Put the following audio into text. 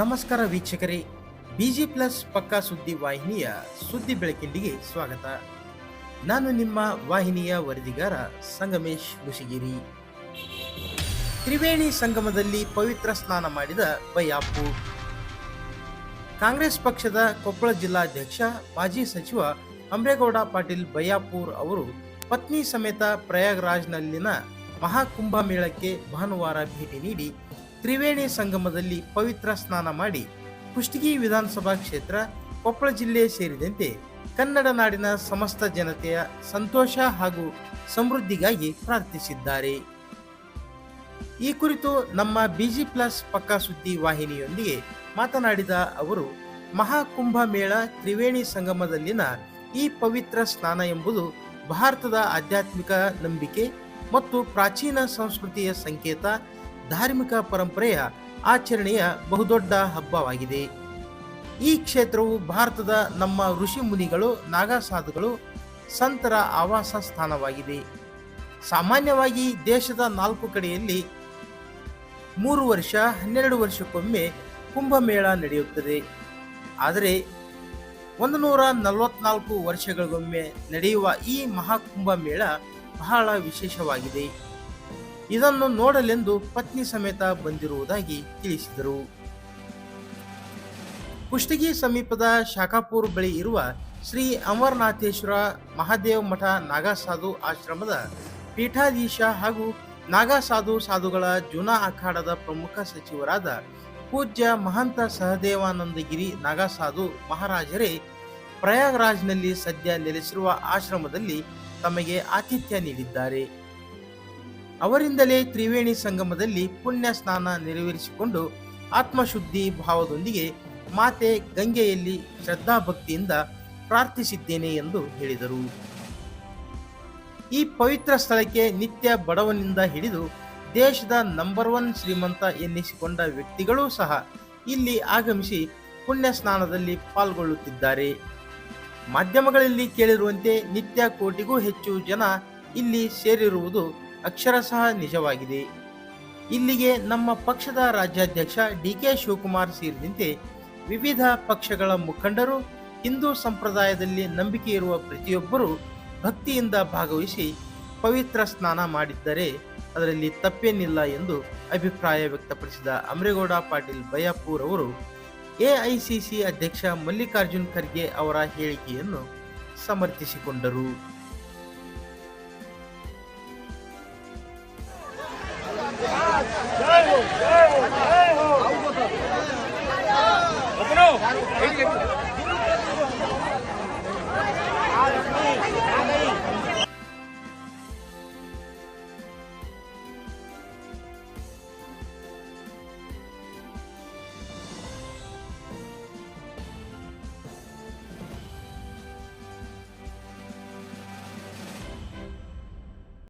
ನಮಸ್ಕಾರ ವೀಕ್ಷಕರೇ. Busy plus ಪಕ್ಕಾ ಸುದ್ದಿ ವಾಹಿನಿಯ ಸುದ್ದಿ ಬೆಳಕಿಂಡಿಗೆ ಸ್ವಾಗತ. ನಾನು ನಿಮ್ಮ ವಾಹಿನಿಯ ವರದಿಗಾರ ಸಂಗಮೇಶ್ ಮುಶಿಗಿರಿ ತ್ರಿವೇಣಿ ಸಂಗಮದಲ್ಲಿ ಪವಿತ್ರ ಸ್ನಾನ ಮಾಡಿದ ಬೈಯಾಪು. ಕಾಂಗ್ರೆಸ್ ಪಕ್ಷದ ಕೊಪ್ಪಳ ಜಿಲ್ಲಾಧ್ಯಕ್ಷ, ಮಾಜಿ ಸಚಿವ ಅಂಬ್ರೇಗೌಡ ಪಾಟೀಲ್ ಬಯ್ಯಾಪೂರ್ ಅವರು ಪತ್ನಿ ಸಮೇತ ಪ್ರಯಾಗ್ರಾಜ್ನಲ್ಲಿನ ಮಹಾಕುಂಭ ಮೇಳಕ್ಕೆ ಭಾನುವಾರ ಭೇಟಿ ನೀಡಿ ತ್ರಿವೇಣಿ ಸಂಗಮದಲ್ಲಿ ಪವಿತ್ರ ಸ್ನಾನ ಮಾಡಿ ಕುಷ್ಟಗಿ ವಿಧಾನಸಭಾ ಕ್ಷೇತ್ರ ಕೊಪ್ಪಳ ಜಿಲ್ಲೆ ಸೇರಿದಂತೆ ಕನ್ನಡ ನಾಡಿನ ಸಮಸ್ತ ಜನತೆಯ ಸಂತೋಷ ಹಾಗೂ ಸಮೃದ್ಧಿಗಾಗಿ ಪ್ರಾರ್ಥಿಸಿದ್ದಾರೆ. ಈ ಕುರಿತು ನಮ್ಮ ಬಿಜಿ ಪ್ಲಸ್ ಪಕ್ಕಾ ಸುದ್ದಿ ವಾಹಿನಿಯೊಂದಿಗೆ ಮಾತನಾಡಿದ ಅವರು, ಮಹಾಕುಂಭ ಮೇಳ ತ್ರಿವೇಣಿ ಸಂಗಮದಲ್ಲಿನ ಈ ಪವಿತ್ರ ಸ್ನಾನ ಎಂಬುದು ಭಾರತದ ಆಧ್ಯಾತ್ಮಿಕ ನಂಬಿಕೆ ಮತ್ತು ಪ್ರಾಚೀನ ಸಂಸ್ಕೃತಿಯ ಸಂಕೇತ ಧಾರ್ಮಿಕ ಪರಂಪರೆಯ ಆಚರಣೆಯ ಬಹುದೊಡ್ಡ ಹಬ್ಬವಾಗಿದೆ. ಈ ಕ್ಷೇತ್ರವು ಭಾರತದ ನಮ್ಮ ಋಷಿ ಮುನಿಗಳು, ನಾಗಾಸಾಧುಗಳು ಸಂತರ ಆವಾಸ ಸ್ಥಾನವಾಗಿದೆ. ಸಾಮಾನ್ಯವಾಗಿ ದೇಶದ ನಾಲ್ಕು ಕಡೆಯಲ್ಲಿ ಮೂರು ವರ್ಷ, ಹನ್ನೆರಡು ವರ್ಷಕ್ಕೊಮ್ಮೆ ಕುಂಭಮೇಳ ನಡೆಯುತ್ತದೆ. ಆದರೆ ಒಂದು ನೂರ ನಲವತ್ನಾಲ್ಕು ವರ್ಷಗಳಿಗೊಮ್ಮೆ ನಡೆಯುವ ಈ ಮಹಾಕುಂಭಮೇಳ ಬಹಳ ವಿಶೇಷವಾಗಿದೆ. ಇದನ್ನು ನೋಡಲೆಂದು ಪತ್ನಿ ಸಮೇತ ಬಂದಿರುವುದಾಗಿ ತಿಳಿಸಿದರು. ಕುಷ್ಟಗಿ ಸಮೀಪದ ಶಾಖಾಪುರ್ ಬಳಿ ಇರುವ ಶ್ರೀ ಅಮರನಾಥೇಶ್ವರ ಮಹಾದೇವ ಮಠ ನಾಗಸಾಧು ಆಶ್ರಮದ ಪೀಠಾಧೀಶ ಹಾಗೂ ನಾಗಸಾಧು ಸಾಧುಗಳ ಜುನಾ ಅಖಾಡದ ಪ್ರಮುಖ ಸಚಿವರಾದ ಪೂಜ್ಯ ಮಹಂತ ಸಹದೇವಾನಂದಗಿರಿ ನಾಗಸಾಧು ಮಹಾರಾಜರೇ, ಪ್ರಯಾಗ್ರಾಜ್ನಲ್ಲಿ ಸದ್ಯ ನೆಲೆಸಿರುವ ಆಶ್ರಮದಲ್ಲಿ ತಮಗೆ ಆತಿಥ್ಯ ನೀಡಿದ್ದಾರೆ. ಅವರಿಂದಲೇ ತ್ರಿವೇಣಿ ಸಂಗಮದಲ್ಲಿ ಪುಣ್ಯ ಸ್ನಾನ ನೆರವೇರಿಸಿಕೊಂಡು ಆತ್ಮಶುದ್ಧಿ ಭಾವದೊಂದಿಗೆ ಮಾತೆ ಗಂಗೆಯಲ್ಲಿ ಶ್ರದ್ಧಾಭಕ್ತಿಯಿಂದ ಪ್ರಾರ್ಥಿಸಿದ್ದೇನೆ ಎಂದು ಹೇಳಿದರು. ಈ ಪವಿತ್ರ ಸ್ಥಳಕ್ಕೆ ನಿತ್ಯ ಬಡವನಿಂದ ಹಿಡಿದು ದೇಶದ ನಂಬರ್ ಒನ್ ಶ್ರೀಮಂತ ಎನ್ನಿಸಿಕೊಂಡ ವ್ಯಕ್ತಿಗಳೂ ಸಹ ಇಲ್ಲಿ ಆಗಮಿಸಿ ಪುಣ್ಯ ಸ್ನಾನದಲ್ಲಿ ಪಾಲ್ಗೊಳ್ಳುತ್ತಿದ್ದಾರೆ. ಮಾಧ್ಯಮಗಳಲ್ಲಿ ಕೇಳಿರುವಂತೆ ನಿತ್ಯ ಕೋಟಿಗೂ ಹೆಚ್ಚು ಜನ ಇಲ್ಲಿ ಸೇರಿರುವುದು ಅಕ್ಷರಶಃ ನಿಜವಾಗಿದೆ. ಇಲ್ಲಿಗೆ ನಮ್ಮ ಪಕ್ಷದ ರಾಜ್ಯಾಧ್ಯಕ್ಷ ಡಿ ಕೆ ಶಿವಕುಮಾರ್ ಸೇರಿದಂತೆ ವಿವಿಧ ಪಕ್ಷಗಳ ಮುಖಂಡರು, ಹಿಂದೂ ಸಂಪ್ರದಾಯದಲ್ಲಿ ನಂಬಿಕೆ ಇರುವ ಪ್ರತಿಯೊಬ್ಬರು ಭಕ್ತಿಯಿಂದ ಭಾಗವಹಿಸಿ ಪವಿತ್ರ ಸ್ನಾನ ಮಾಡಿದ್ದರೆ ಅದರಲ್ಲಿ ತಪ್ಪೇನಿಲ್ಲ ಎಂದು ಅಭಿಪ್ರಾಯ ವ್ಯಕ್ತಪಡಿಸಿದ ಅಮರೇಗೌಡ ಪಾಟೀಲ್ ಬಯಾಪೂರ್ ಅವರು ಎಐಸಿಸಿ ಅಧ್ಯಕ್ಷ ಮಲ್ಲಿಕಾರ್ಜುನ್ ಖರ್ಗೆ ಅವರ ಹೇಳಿಕೆಯನ್ನು ಸಮರ್ಥಿಸಿಕೊಂಡರು. अपनो